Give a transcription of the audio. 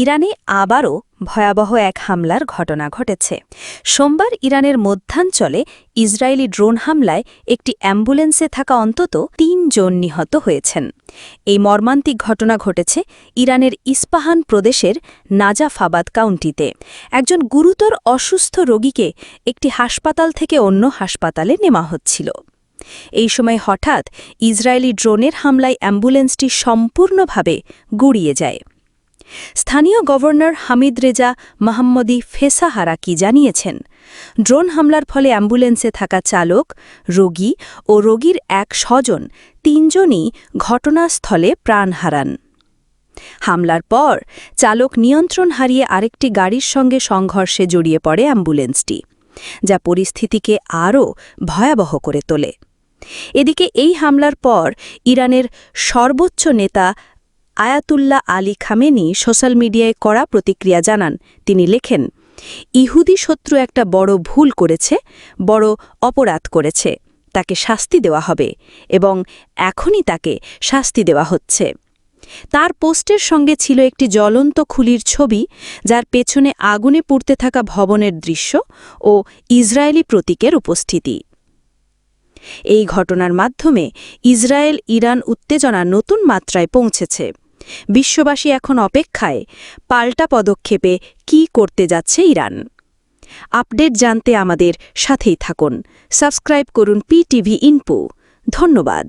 ইরানে আবারও ভয়াবহ এক হামলার ঘটনা ঘটেছে। সোমবার ইরানের মধ্যাঞ্চলে ইসরায়েলি ড্রোন হামলায় একটি অ্যাম্বুলেন্সে থাকা অন্তত তিনজন নিহত হয়েছেন। এই মর্মান্তিক ঘটনা ঘটেছে ইরানের ইস্পাহান প্রদেশের নাজাফাবাদ কাউন্টিতে। একজন গুরুতর অসুস্থ রোগীকে একটি হাসপাতাল থেকে অন্য হাসপাতালে নেওয়া হচ্ছিল। এই সময় হঠাৎ ইসরায়েলি ড্রোনের হামলায় অ্যাম্বুলেন্সটি সম্পূর্ণভাবে গুড়িয়ে যায়। স্থানীয় গভর্নর হামিদ রেজা মাহমদি ফেসাহারা কি জানিয়েছেন? ড্রোন হামলার ফলে অ্যাম্বুলেন্সে থাকা চালক, রোগী ও রোগীর এক স্বজন, তিনজনই ঘটনাস্থলে প্রাণ হারান। হামলার পর চালক নিয়ন্ত্রণ হারিয়ে আরেকটি গাড়ির সঙ্গে সংঘর্ষে জড়িয়ে পড়ে অ্যাম্বুলেন্সটি, যা পরিস্থিতিকে আরও ভয়াবহ করে তোলে। এদিকে এই হামলার পর ইরানের সর্বোচ্চ নেতা আয়াতুল্লাহ আলী খামেনি সোশ্যাল মিডিয়ায় কড়া প্রতিক্রিয়া জানান। তিনি লেখেন, ইহুদি শত্রু একটা বড় ভুল করেছে, বড় অপরাধ করেছে। তাকে শাস্তি দেওয়া হবে এবং এখনই তাকে শাস্তি দেওয়া হচ্ছে। তার পোস্টের সঙ্গে ছিল একটি জ্বলন্ত খুলির ছবি, যার পেছনে আগুনে পুড়তে থাকা ভবনের দৃশ্য ও ইসরায়েলি প্রতীকের উপস্থিতি। এই ঘটনার মাধ্যমে ইসরায়েল ইরান উত্তেজনা নতুন মাত্রায় পৌঁছেছে। বিশ্ববাসী এখন অপেক্ষায়, পাল্টা পদক্ষেপে কি করতে যাচ্ছে ইরান? আপডেট জানতে আমাদের সাথেই থাকুন। সাবস্ক্রাইব করুন পিটিভি ইনপো ধন্যবাদ।